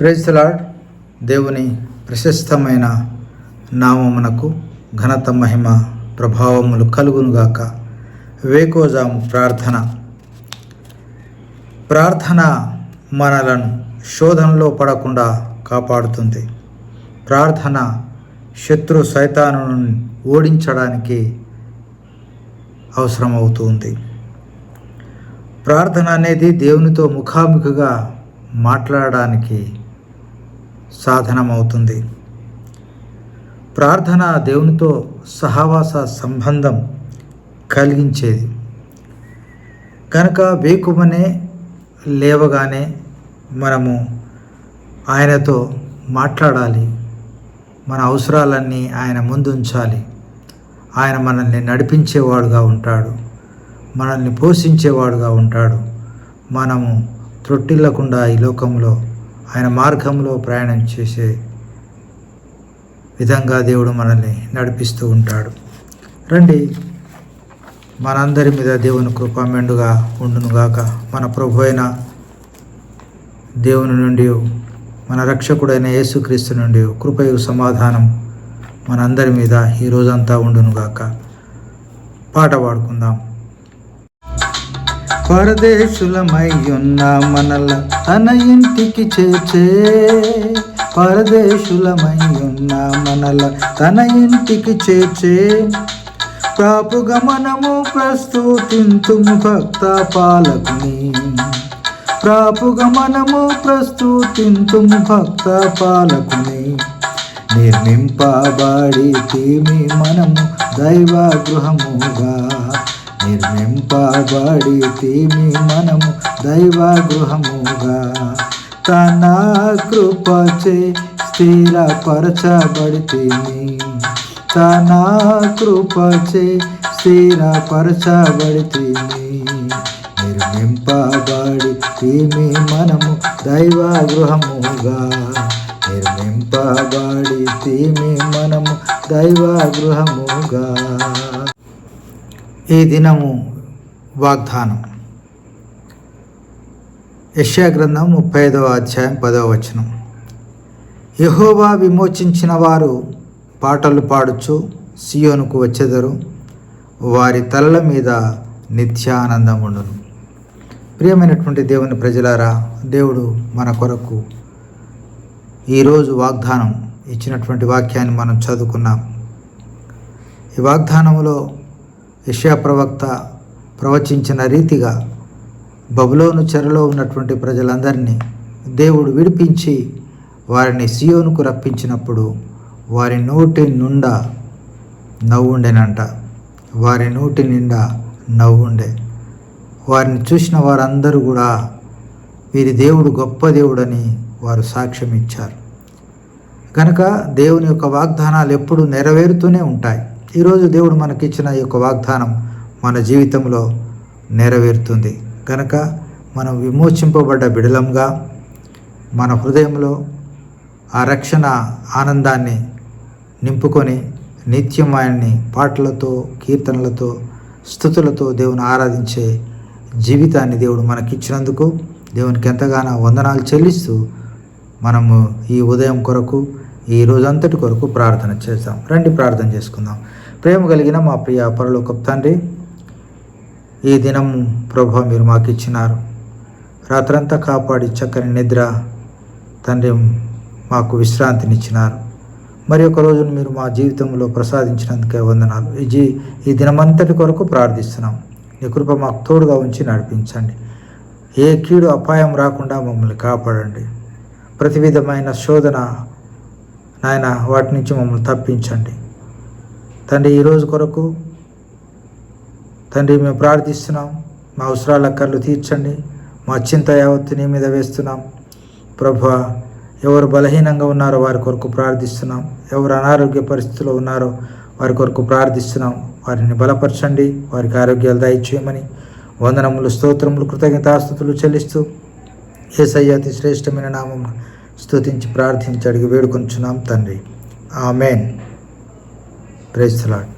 ప్రేజ్లాడ్ దేవుని ప్రశస్తమైన నామమునకు ఘనత మహిమ ప్రభావములు కలుగునుగాక. వేకోజాము ప్రార్థన. ప్రార్థన మనలను శోధనలో పడకుండా కాపాడుతుంది. ప్రార్థన శత్రు సైతానును ఓడించడానికి అవసరమవుతుంది. ప్రార్థన అనేది దేవునితో ముఖాముఖిగా మాట్లాడడానికి సాధనమవుతుంది. ప్రార్థన దేవునితో సహవాస సంబంధం కలిగించేది. కనుక వేకుమనే లేవగానే మనము ఆయనతో మాట్లాడాలి. మన అవసరాలన్నీ ఆయన ముందు ఉంచాలి ఆయన మనల్ని నడిపించేవాడుగా ఉంటాడు. మనల్ని పోషించేవాడుగా ఉంటాడు. మనము త్రొట్టిల్లకుండా ఈ లోకంలో ఆయన మార్గంలో ప్రయాణం చేసే విధంగా దేవుడు మనల్ని నడిపిస్తూ ఉంటాడు. రండి. మనందరి మీద దేవుని కృప మెండుగా ఉండునుగాక మన ప్రభు అయిన దేవుని నుండి మన రక్షకుడైన యేసుక్రీస్తు నుండి కృపయు సమాధానం మనందరి మీద ఈ రోజంతా ఉండునుగాక పాట పాడుకుందాం. పరదేశులమయ్యున్న మనల తన ఇంటికి చేర్చే. పరదేశులమయ్యున్న మనల తన ఇంటికి చేర్చే. ప్రాపుగా మనము ప్రస్తుతింతు భక్త పాలకుని ప్రాపుగా మనము ప్రస్తుతింతు భక్త పాలకుని నిర్మింపబడి తీమి మనము దైవ గృహముగా నిర్మింపబడి తీమి మనము దైవ గృహముగా తన కృపచే స్థిరపరచబడి తిని తన కృపచే స్థిరపరచబడి తిని నిర్మింపబడి తీమి మనము దైవ గృహముగా నిర్మింపబడి తీమి మనము దైవ గృహముగా ఈ దినము వాగ్దానం. యశ్యా గ్రంథం ముప్పై ఐదవ అధ్యాయం పదవ వచనం. యహోవా విమోచించిన వారు పాటలు పాడుచు సియోనుకు వచ్చెదరు. వారి తలల మీద నిత్యానందం ఉండును. ప్రియమైనటువంటి దేవుని ప్రజలారా దేవుడు మన కొరకు ఈరోజు వాగ్దానం ఇచ్చినటువంటి వాక్యాన్ని మనం చదువుకున్నాం. ఈ వాగ్దానంలో యష్యా ప్రవక్త ప్రవచించిన రీతిగా బబులోను చెరలో ఉన్నటువంటి ప్రజలందరినీ దేవుడు విడిపించి వారిని సియోనుకు రప్పించినప్పుడు వారి నోటి నుండా నవ్వుండెనంట. వారి నోటి నిండా నవ్వుండే. వారిని చూసిన వారందరూ కూడా వీరి దేవుడు గొప్ప దేవుడని వారు సాక్ష్యం ఇచ్చారు కనుక దేవుని యొక్క వాగ్దానాలు ఎప్పుడు నెరవేరుతూనే ఉంటాయి. ఈరోజు దేవుడు మనకిచ్చిన ఈ యొక్క వాగ్దానం మన జీవితంలో నెరవేరుతుంది. కనుక మనం విమోచింపబడ్డ బిడలంగా మన హృదయంలో ఆ రక్షణ ఆనందాన్ని నింపుకొని నిత్యం ఆయన్ని పాటలతో కీర్తనలతో స్థుతులతో దేవుని ఆరాధించే జీవితాన్ని దేవుడు మనకిచ్చినందుకు దేవునికి ఎంతగానో వందనాలు చెల్లిస్తూ మనము ఈ ఉదయం కొరకు ఈ రోజంతటి కొరకు ప్రార్థన చేద్దాం. రండి ప్రార్థన చేసుకుందాం. ప్రేమ కలిగిన మా ప్రియ పరలోక తండ్రి ఈ దినం ప్రభు మీరు మాకు ఇచ్చినారు రాత్రంతా కాపాడి చక్కని నిద్ర తండ్రి మాకు విశ్రాంతినిచ్చినారు. మరి ఒక రోజును మీరు మా జీవితంలో ప్రసాదించినందుకే వందనాలు. ఈ జీ ఈ దినమంతటి కొరకు ప్రార్థిస్తున్నాం. నీ కృప మాకు తోడుగా ఉంచి నడిపించండి. ఏ కీడు అపాయం రాకుండా మమ్మల్ని కాపాడండి. ప్రతి విధమైన శోధన నాయన వాటి నుంచి మమ్మల్ని తప్పించండి. తండ్రి ఈరోజు కొరకు తండ్రి మేము ప్రార్థిస్తున్నాం. మా అవసరాల కళ్ళు తీర్చండి. మా చింత యావత్తు నీ మీద వేస్తున్నాం. ప్రభు ఎవరు బలహీనంగా ఉన్నారో వారి కొరకు ప్రార్థిస్తున్నాం. ఎవరు అనారోగ్య పరిస్థితిలో ఉన్నారో వారి కొరకు ప్రార్థిస్తున్నాం. వారిని బలపరచండి. వారికి ఆరోగ్యాలు దయచేయమని వందనములు స్తోత్రములు కృతజ్ఞతాస్థుతులు చెల్లిస్తూ ఏసయ్య అతి శ్రేష్టమైన నామం స్తుతించి ప్రార్థించి అడిగి వేడుకొంచున్నాం తండ్రి. ఆమెన్. Praise lord